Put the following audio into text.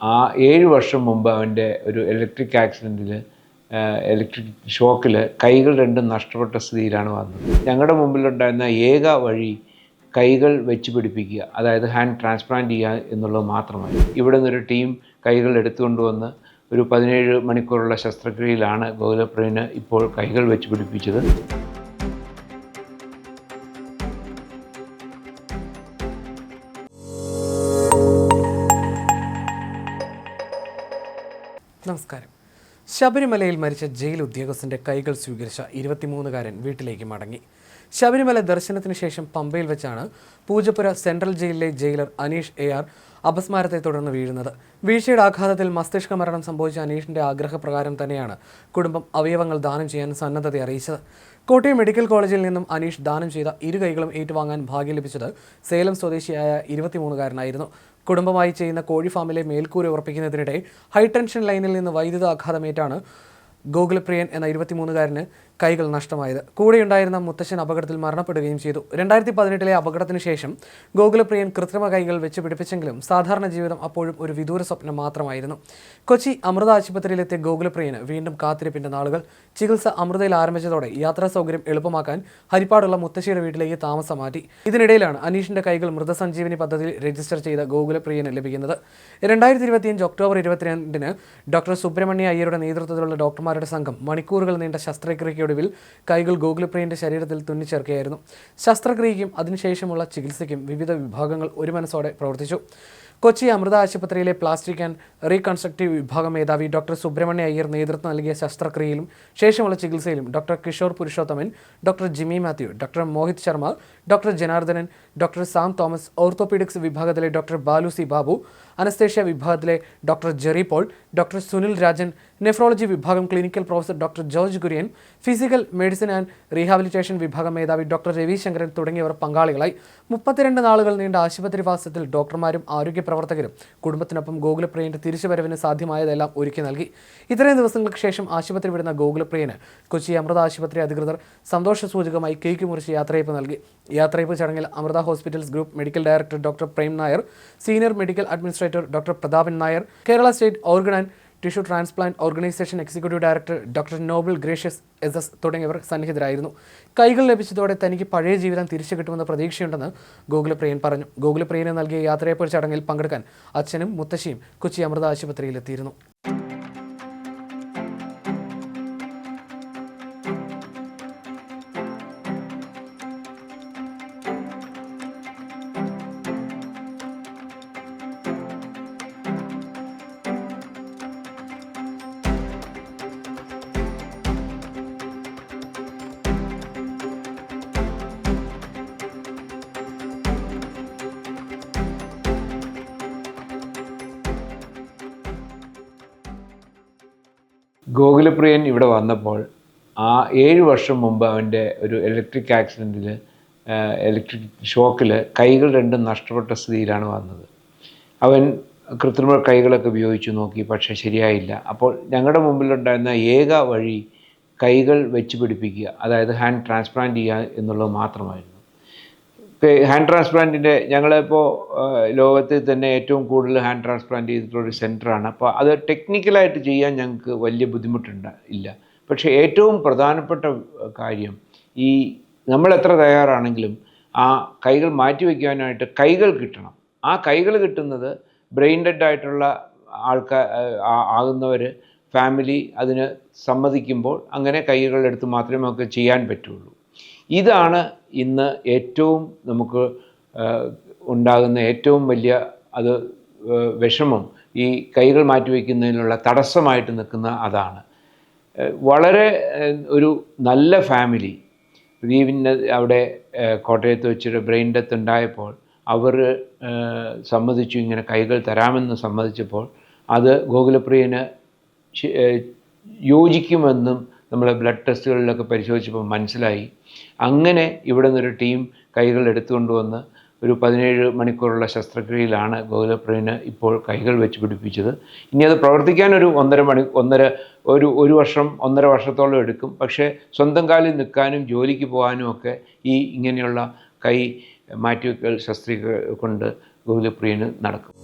ആ ഏഴ് വർഷം മുമ്പ് അവന്റെ ഒരു ഇലക്ട്രിക് ആക്സിഡന്റിൽ ഇലക്ട്രിക് ഷോക്കിൽ കൈകൾ രണ്ടും നഷ്ടപ്പെട്ട സ്ഥിതിയിലാണ് വന്നത്. ഞങ്ങളുടെ മുമ്പിലുണ്ടായിരുന്ന ഏക വഴി കൈകൾ വെച്ച് പിടിപ്പിക്കുക അതായത് ഹാൻഡ് ട്രാൻസ്പ്ലാന്റ് ചെയ്യുക എന്നുള്ളത് മാത്രമല്ല ഇവിടെ നിന്നൊരു ടീം കൈകൾ എടുത്തുകൊണ്ടുവന്ന് ഒരു പതിനേഴ് മണിക്കൂറുള്ള ശസ്ത്രക്രിയയിലാണ് ഗോകുലപ്രവിന് ഇപ്പോൾ കൈകൾ വെച്ച് പിടിപ്പിച്ചത്. നമസ്കാരം. ശബരിമലയിൽ മരിച്ച ജയിൽ ഉദ്യോഗസ്ഥന്റെ കൈകൾ സ്വീകരിച്ച ഇരുപത്തിമൂന്നുകാരൻ വീട്ടിലേക്ക് മടങ്ങി. ശബരിമല ദർശനത്തിന് ശേഷം പമ്പയിൽ വെച്ചാണ് പൂജപ്പുര സെൻട്രൽ ജയിലിലെ ജയിലർ അനീഷ് എ ആർ അപസ്മാരത്തെ തുടർന്ന് വീഴുന്നത്. വീഴ്ചയുടെ ആഘാതത്തിൽ മസ്തിഷ്ക മരണം സംഭവിച്ച അനീഷിന്റെ ആഗ്രഹപ്രകാരം തന്നെയാണ് കുടുംബം അവയവങ്ങൾ ദാനം ചെയ്യാൻ സന്നദ്ധത അറിയിച്ചത്. കോട്ടയം മെഡിക്കൽ കോളേജിൽ നിന്നും അനീഷ് ദാനം ചെയ്ത ഇരു കൈകളും ഏറ്റുവാങ്ങാൻ ഭാഗ്യം ലഭിച്ചത് സേലം സ്വദേശിയായ ഇരുപത്തിമൂന്നുകാരനായിരുന്നു. കുടുംബമായി ചെയ്യുന്ന കോഴി ഫാമിലെ മേൽക്കൂര ഉറപ്പിക്കുന്നതിനിടെ ഹൈടെൻഷൻ ലൈനിൽ നിന്ന് വൈദ്യുത ആഘാതമേറ്റാണ് ഗോകുലപ്രിയൻ എന്ന ഇരുപത്തിമൂന്നുകാരന് കൈകൾ നഷ്ടമായത്. കൂടെയുണ്ടായിരുന്ന മുത്തശ്ശൻ അപകടത്തിൽ മരണപ്പെടുകയും ചെയ്തു. രണ്ടായിരത്തി പതിനെട്ടിലെ അപകടത്തിന് ശേഷം ഗോകുലപ്രിയൻ കൃത്രിമ കൈകൾ വെച്ച് പിടിപ്പിച്ചെങ്കിലും സാധാരണ ജീവിതം അപ്പോഴും ഒരു വിദൂര സ്വപ്നം മാത്രമായിരുന്നു. കൊച്ചി അമൃത ആശുപത്രിയിലെത്തിയ ഗോകുലപ്രിയന് വീണ്ടും കാത്തിരിപ്പിന്റെ നാളുകൾ. ചികിത്സ അമൃതയിൽ ആരംഭിച്ചതോടെ യാത്രാ സൗകര്യം എളുപ്പമാക്കാൻ ഹരിപ്പാടുള്ള മുത്തശ്ശിയുടെ വീട്ടിലേക്ക് താമസം മാറ്റി. ഇതിനിടയിലാണ് അനീഷിന്റെ കൈകൾ മൃതസഞ്ജീവനി പദ്ധതിയിൽ രജിസ്റ്റർ ചെയ്ത ഗോകുലപ്രിയന് ലഭിക്കുന്നത്. രണ്ടായിരത്തി ഇരുപത്തിയഞ്ച് ഒക്ടോബർ ഇരുപത്തിരണ്ടിന് ഡോക്ടർ സുബ്രഹ്മണ്യ അയ്യരുടെ നേതൃത്വത്തിലുള്ള ഡോക്ടർമാരുടെ സംഘം മണിക്കൂറുകൾ നീണ്ട ശസ്ത്രക്രിയയ്ക്കൊടുവിൽ കൈകൾ ഗോകുലപ്രിയന്റെ ശരീരത്തിൽ തുന്നിച്ചേർക്കുകയായിരുന്നു. ശസ്ത്രക്രിയയ്ക്കും അതിനുശേഷമുള്ള ചികിത്സയ്ക്കും വിവിധ വിഭാഗങ്ങൾ ഒരു മനസ്സോടെ പ്രവർത്തിച്ചു. കൊച്ചി അമൃത ആശുപത്രിയിലെ പ്ലാസ്റ്റിക് ആൻഡ് റീകൺസ്ട്രക്റ്റീവ് വിഭാഗം മേധാവി ഡോക്ടർ സുബ്രഹ്മണ്യ അയ്യർ നേതൃത്വം നൽകിയ ശസ്ത്രക്രിയയിലും ശേഷമുള്ള ചികിത്സയിലും doctor Kishore Purushothaman doctor Jimmy Mathew doctor Mohit Sharma doctor Janardhanan doctor Sam Thomas orthopaedics വിഭാഗത്തിലെ ഡോക്ടർ ബാലുസി ബാബു അനസ്തേഷ്യ വിഭാഗത്തിലെ doctor Jerry Paul doctor Sunil Rajan nephrology വിഭാഗം clinical professor doctor George Kurian physical medicine and rehabilitation വിഭാഗം മേധാവി doctor രവിശങ്കരൻ തുടങ്ങിയവർ പങ്കാളികളായി. മുപ്പത്തിരണ്ട് നാളുകൾ നീണ്ട ആശുപത്രിവാസത്തിൽ ഡോക്ടർമാരും ആരോഗ്യ പ്രവർത്തകരും കുടുംബത്തിനൊപ്പം ഗോകുലപ്രിയന്റെ തിരിച്ചുവരവിന് സാധ്യമായതെല്ലാം ഒരുക്കി നൽകി. ഇത്രയും ദിവസങ്ങൾക്ക് ശേഷം ആശുപത്രി വിടുന്ന ഗോകുലപ്രിയന് കൊച്ചി അമൃത ആശുപത്രി അധികൃതർ സന്തോഷ സൂചകമായി കേക്ക് മുറിച്ച് യാത്രയപ്പ് നൽകി. യാത്രയപ്പ് ചടങ്ങിൽ Amrita hospitals group medical director doctor Prem Nair senior medical administrator doctor Prathapan Nair Kerala state organ and tissue transplant organisation executive director doctor Noble Gracious S S തുടങ്ങിയവർ സന്നിഹിതരായിരുന്നു. കൈകൾ ലഭിച്ചതോടെ തനിക്ക് പഴയ ജീവിതം തിരിച്ചു കിട്ടുമെന്ന പ്രതീക്ഷയുണ്ടെന്ന് ഗോകുലപ്രിയൻ പറഞ്ഞു. ഗോകുലപ്രിയന് നൽകിയ യാത്രയപ്പ് ചടങ്ങിൽ പങ്കെടുക്കാൻ അച്ഛനും മുത്തശ്ശിയും കൊച്ചി അമൃത ആശുപത്രിയിലെത്തിയിരുന്നു. ഗോകുലപ്രിയൻ ഇവിടെ വന്നപ്പോൾ ആ ഏഴ് വർഷം മുമ്പ് അവന്റെ ഒരു ഇലക്ട്രിക് ആക്സിഡന്റിൽ ഇലക്ട്രിക് ഷോക്കിൽ കൈകൾ രണ്ടും നഷ്ടപ്പെട്ട സ്ഥിതിയിലാണ് വന്നത്. അവൻ കൃത്രിമ കൈകളൊക്കെ ഉപയോഗിച്ച് നോക്കി പക്ഷേ ശരിയായില്ല. അപ്പോൾ ഞങ്ങളുടെ മുമ്പിലുണ്ടായിരുന്ന ഏക വഴി കൈകൾ വെച്ച് പിടിപ്പിക്കുക അതായത് ഹാൻഡ് ട്രാൻസ്പ്ലാന്റ് ചെയ്യുക എന്നുള്ളത് മാത്രമായിരുന്നു. ഹാൻഡ് ട്രാൻസ്പ്ലാന്റിന്റെ ഞങ്ങളിപ്പോൾ ലോകത്തിൽ തന്നെ ഏറ്റവും കൂടുതൽ ഹാൻഡ് ട്രാൻസ്പ്ലാന്റ് ചെയ്തിട്ടുള്ള ഒരു സെന്ററാണ് അപ്പോൾ അത് ടെക്നിക്കലായിട്ട് ചെയ്യാൻ ഞങ്ങൾക്ക് വലിയ ബുദ്ധിമുട്ടുണ്ട് ഇല്ല. പക്ഷേ ഏറ്റവും പ്രധാനപ്പെട്ട കാര്യം ഈ നമ്മൾ എത്ര തയ്യാറാണെങ്കിലും ആ കൈകൾ മാറ്റി വയ്ക്കാനായിട്ട് കൈകൾ കിട്ടണം. ആ കൈകൾ കിട്ടുന്നത് ബ്രെയിൻ ഡെഡ് ആയിട്ടുള്ള ആൾക്കാർ ആകുന്നവർ ഫാമിലി അതിന് സമ്മതിക്കുമ്പോൾ അങ്ങനെ കൈകളെടുത്ത് മാത്രമേ നമുക്ക് ചെയ്യാൻ പറ്റുള്ളൂ. ഇതാണ് ഇന്ന് ഏറ്റവും നമുക്ക് ഉണ്ടാകുന്ന ഏറ്റവും വലിയ അത് വിഷമം. ഈ കൈകൾ മാറ്റിവെക്കുന്നതിനുള്ള തടസ്സമായിട്ട് നിൽക്കുന്ന അതാണ്. വളരെ ഒരു നല്ല ഫാമിലി. പ്രദീപിന്റെ അവിടെ കോട്ടയത്ത് വെച്ചിട്ട് ബ്രെയിൻ ഡെത്ത് ഉണ്ടായപ്പോൾ അവർ സമ്മതിച്ചു ഇങ്ങനെ കൈകൾ തരാമെന്ന് സമ്മതിച്ചപ്പോൾ അത് ഗോകുലപ്രിയന് യോജിക്കുമെന്നും നമ്മൾ ബ്ലഡ് ടെസ്റ്റുകളിലൊക്കെ പരിശോധിച്ചപ്പോൾ മനസ്സിലായി. അങ്ങനെ ഇവിടെ നിന്നൊരു ടീം കൈകൾ എടുത്തുകൊണ്ടുവന്ന് ഒരു പതിനേഴ് മണിക്കൂറുള്ള ശസ്ത്രക്രിയയിലാണ് ഗോകുലപ്രിയന് ഇപ്പോൾ കൈകൾ വെച്ച് പിടിപ്പിച്ചത്. ഇനി അത് പ്രവർത്തിക്കാൻ ഒരു ഒന്നര മണി ഒന്നര ഒരു ഒരു വർഷം ഒന്നര വർഷത്തോളം എടുക്കും. പക്ഷേ സ്വന്തം കാലിൽ നിൽക്കാനും ജോലിക്ക് പോകാനും ഒക്കെ ഈ ഇങ്ങനെയുള്ള കൈ മാറ്റിവെക്കൽ ശസ്ത്രക്രിയ കൊണ്ട് ഗോകുലപ്രിയന് നടക്കും.